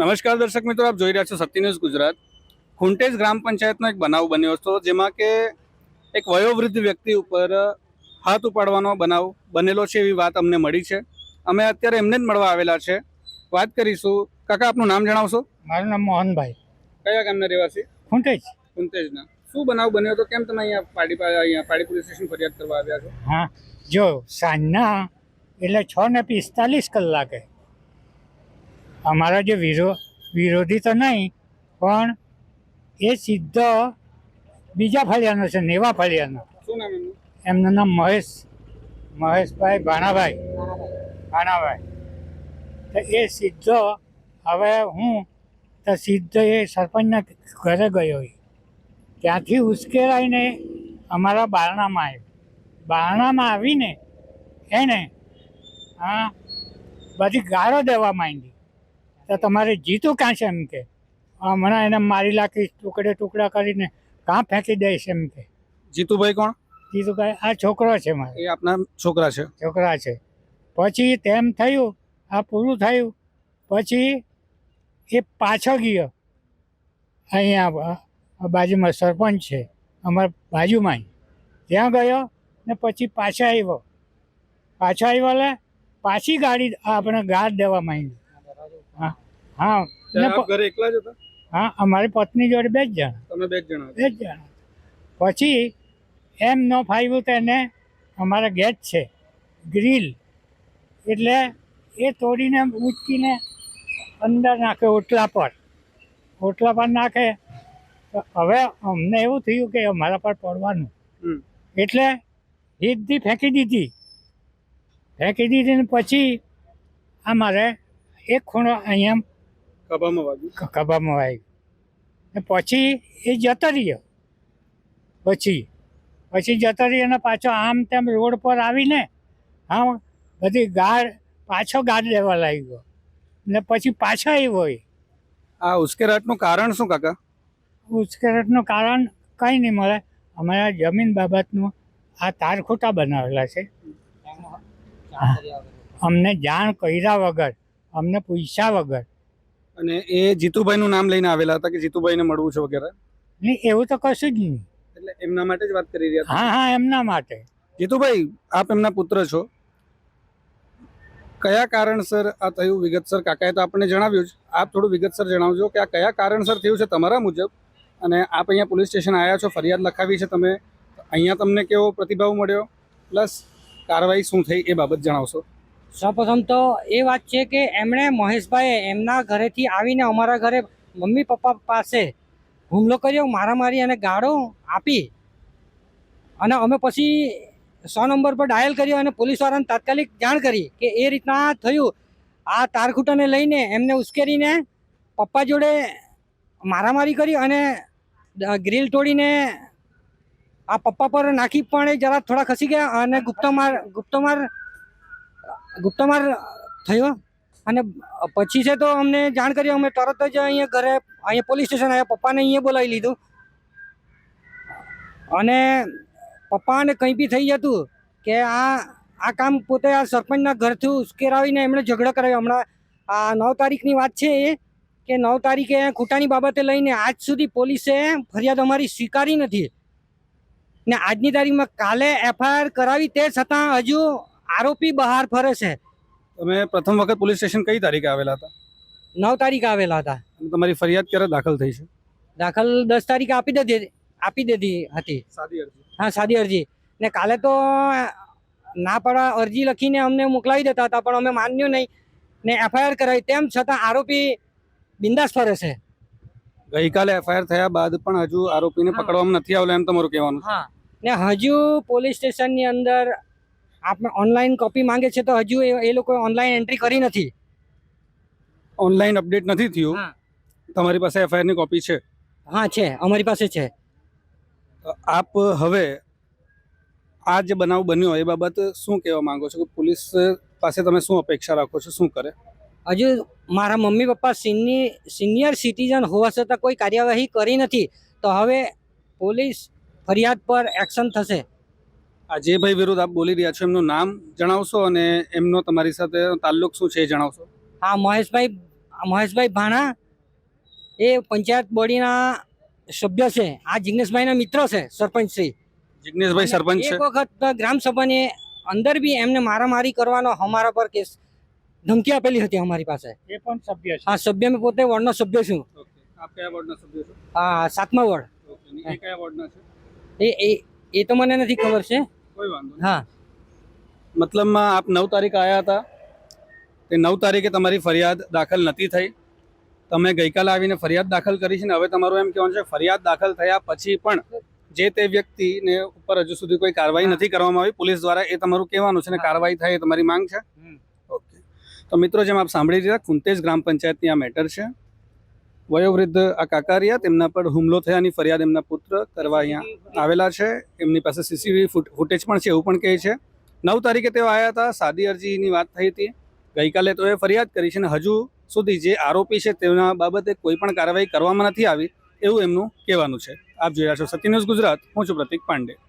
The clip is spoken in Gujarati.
નમસ્કાર દર્શક મિત્રો આપ જોઈ રહ્યા છો સત્ય ન્યૂઝ ગુજરાત. ખુંટેજ ગ્રામ પંચાયતનો એક બનાવ બન્યો હતો જેમાં કે એક વયોવૃદ્ધ વ્યક્તિ ઉપર હાથ ઉપાડવાનો બનાવ બનેલો છે એવી વાત અમને મળી છે. અમે અત્યારે એમને જ મળવા આવેલા છે. વાત કરીશું. કાકા આપનું નામ જણાવશો? મારું નામ મોહનભાઈ. કયા ગામના રહેવાસી? ખૂંટેજ. ખુંટેજના. શું બનાવ બન્યો હતો? કેમ તમે અહીંયા પાડી અહીંયા પાડી પોલીસ સ્ટેશન ફરિયાદ કરવા આવ્યા છો? હા જો સાંજના એટલે છ ને પિસ્તાલીસ કલાકે અમારા જે વિરો વિરોધી તો નહીં પણ એ સીધો બીજા ફળિયાનો છે નેવા ફળિયાનો. એમનું? નામ મહેશ મહેશભાઈ ભાણાભાઈ. ભાણાભાઈ. તો એ સીધો હવે હું તો સીધો એ સરપંચના ઘરે ગયો. ત્યાંથી ઉશ્કેરાઈને અમારા બારણામાં આવ્યો. બારણામાં આવીને એને હા બધી ગાળો દેવા માંડી. તો તમારે જીતું ક્યાં છે એમ કે? હમણાં એને મારી લાખીશ ટુકડે ટુકડા કરીને કાં ફેંકી દઈશ એમ કે. જીતુભાઈ કોણ? જીતુભાઈ આ છોકરો છે મારે. એ આપના છોકરા છે. છોકરા છે. પછી તેમ થયું આ પૂરું થયું. પછી એ પાછો ગયો. અહીંયા બાજુમાં સરપંચ છે અમારા બાજુમાં ત્યાં ગયો ને પછી પાછા આવ્યો. પાછો આવ્યો એટલે પાછી ગાડી આપણે ગાડ દેવા માંડી હા ઘરે એકલા જ હતા? હા અમારી પત્ની જોડે બે જ જણા. તમે બે જ જણા. બે જ જણા. પછી એમ ન ફાવ્યું તો એને અમારા ગેટ છે ગ્રીલ. એટલે એ તોડીને ઉચકીને અંદર નાખે ઓટલા પર. ઓટલા પર નાખે. તો હવે અમને એવું થયું કે અમારા પર પડવાનું. એટલે સીધી ફેંકી દીધી. ફેંકી દીધી ને પછી અમારે એક ખૂણો અહીંયા ખભામાં વાગ્યું? ને પછી એ જતો રહ્યો. પછી પછી જતો રહ્યો પાછો આમ તેમ રોડ પર આવીને હા બધી ગાડ પાછો ગાડ લેવા લાગ્યો. ને પછી પાછો આવ્યો એ. આ ઉશ્કેરાટનું કારણ શું કાકા? ઉશ્કેરાટનું કારણ કંઈ નહીં મળે. અમારા જમીન બાબતનું આ તાર ખોટા બનાવેલા છે. અમને જાણ કર્યા વગર અમને પૂછ્યા વગર અને એ જીતુભાઈનું નામ લઈને આવેલા હતા કે જીતુભાઈને મળવું છે વગેરે? નહીં એવું તો કશું જ નહીં. એટલે એમના માટે જ વાત કરી રહ્યા હતા? હા હા એમના માટે. જીતુભાઈ આપ એમના પુત્ર છો. કયા કારણસર આ થયું વિગતસર? કાકાએ તો આપણને જણાવ્યું જ. આપ થોડું વિગતસર જણાવજો કે આ કયા કારણસર થયું છે તમારા મુજબ? અને આપ અહીંયા પોલીસ સ્ટેશન આવ્યા છો ફરિયાદ લખાવી છે તમે. અહીંયા તમને કેવો પ્રતિભાવ મળ્યો? પ્લસ કાર્યવાહી શું થઈ એ બાબત જણાવશો. સૌપ્રથમ તો એ વાત છે કે એમણે મહેશભાઈએ એમના ઘરેથી આવીને અમારા ઘરે મમ્મી પપ્પા પાસે હુમલો કર્યો, મારામારી અને ગાળો આપી. અને અમે પછી સો નંબર પર ડાયલ કર્યો અને પોલીસવાળાને તાત્કાલિક જાણ કરી કે એ રીતના થયું. આ તારખૂટાને લઈને એમને ઉશ્કેરીને પપ્પા જોડે મારામારી કરી અને ગ્રીલ તોડીને આ પપ્પા પર નાખી પણ એ જરા થોડા ખસી ગયા અને ગુપ્તમાર ગુપ્તમાર ગુપ્તમાર થયો. અને પછી છે તો અમને જાણ કરી, અમે તરત જ અહીંયા ઘરે, અહીંયા પોલીસ સ્ટેશન આવ્યા પપ્પાને અહીંયા બોલાવી લીધું. અને પપ્પાને કંઈ બી થઈ જતું કે આ આ કામ પોતે આ સરપંચના ઘરથી ઉશ્કેરાવીને એમણે ઝઘડો કરાવ્યો હમણાં આ નવ તારીખની વાત છે એ, કે નવ તારીખે ખૂટાની બાબતે લઈને આજ સુધી પોલીસે ફરિયાદ અમારી સ્વીકારી નથી. ને આજની તારીખમાં કાલે એફઆઈઆર કરાવી તે છતાં હજુ આરોપી બહાર ફરે છે. તમે પ્રથમ વખત પોલીસ સ્ટેશન કઈ તારીખે આવેલા હતા? નવ તારીખે આવેલા હતા. તમારી ફરિયાદ ક્યારે દાખલ થઈ છે? દાખલ દસ તારીખે આપી દીધી આપી દીધી હતી. સાદી અરજી. હા સાદી અરજી. ને કાલે તો ના પાડવા અરજી લખીને અમને મોકલાવી દેતા હતા પણ અમે માન્યું નહીં. ને એફઆઈઆર કરાવી. તેમ છતાં આરોપી બિંદાસ ફરે છે. ગઈકાલે એફઆઈઆર થયા બાદ પણ હજુ આરોપીને પકડવામાં નથી આવેલા એમ તમારું કહેવાનું હા. ને હજુ પોલીસ સ્ટેશનની અંદર આપણે ઓનલાઈન કોપી માંગે છે તો હજુ એ લોકોએ ઓનલાઈન એન્ટ્રી કરી નથી. ઓનલાઈન અપડેટ નથી થયું. તમારી પાસે એફઆઈઆરની કોપી છે. હા છે. અમારી પાસે છે. તો આપ હવે આ જે બનાવ બન્યો એ બાબત શું કહેવા માંગો છો? કે પોલીસ પાસે તમે શું અપેક્ષા રાખો છો? શું કરે? હજુ મારા mummy papa senior senior citizen હોવા છતાં કોઈ કાર્યવાહી કરી નથી. તો હવે પોલીસ ફરિયાદ પર એક્શન થશે. આ જે ભાઈ વિરુદ્ધ આપ બોલી રહ્યા છો એમનું નામ જણાવશો અને એમનો તમારી સાથે તાલ્લુક શું છે એ જણાવશો. હા મહેશભાઈ મહેશભાઈ ભાણા એ પંચાયત બોડીના સભ્ય છે. આ જિગ્નેશભાઈના મિત્ર છે સરપંચ શ્રી. જિગ્નેશભાઈ સરપંચ એક વખત ગ્રામ સભાની અંદર બી એમને મારામારી કરવાનો અમારા પર કેસ ધમકી આપેલી હતી અમારી પાસે. એ પણ સભ્ય છે. હા સભ્ય મેં પોતે વોર્ડનો સભ્ય છું. ઓકે. આપ કયા વોર્ડના સભ્ય છો? હા સાતમા વોર્ડ. એ કયા વોર્ડના છે? એ એ એ તો મને નથી ખબર છે. કોઈ વાંધો નહીં. હા. મતલબમાં આપ નવ તારીખ આવ્યા હતા. તે નવ તારીખે તમારી ફરિયાદ દાખલ નથી થઈ. તમે ગઈકાલે આવીને ફરિયાદ દાખલ કરી છે ને હવે તમારું એમ કહેવાનું છે ફરિયાદ દાખલ થયા પછી પણ જે તે વ્યક્તિને ઉપર હજુ સુધી કોઈ કાર્યવાહી નથી કરવામાં આવી. પોલીસ દ્વારા એ તમારું કહેવાનું છે ને કાર્યવાહી થાય એ તમારી માંગ છે? હમ. ઓકે. તો મિત્રો જેમ આપ સાંભળી રહ્યા કુંતેજ ગ્રામ પંચાયતની આ મેટર છે. વયોવૃદ્ધ આ કાકારિયા તેમના પર હુમલો થયાની ફરિયાદ એમના પુત્ર કરવા અહીંયા આવેલા છે. એમની પાસે સીસીટીવી ફૂટેજ પણ છે એવું પણ કહે છે. નવ તારીખે તેઓ આવ્યા હતા, સાદી અરજીની વાત થઈ હતી. ગઈકાલે તો એ ફરિયાદ કરી છે અને હજુ સુધી જે આરોપી છે તેના બાબતે કોઈ પણ કાર્યવાહી કરવામાં નથી આવી એવું એમનું કહેવાનું છે. આપ જોઈ રહ્યા છો સત્ય ન્યૂઝ ગુજરાત, હું છું પ્રતિક પાંડે.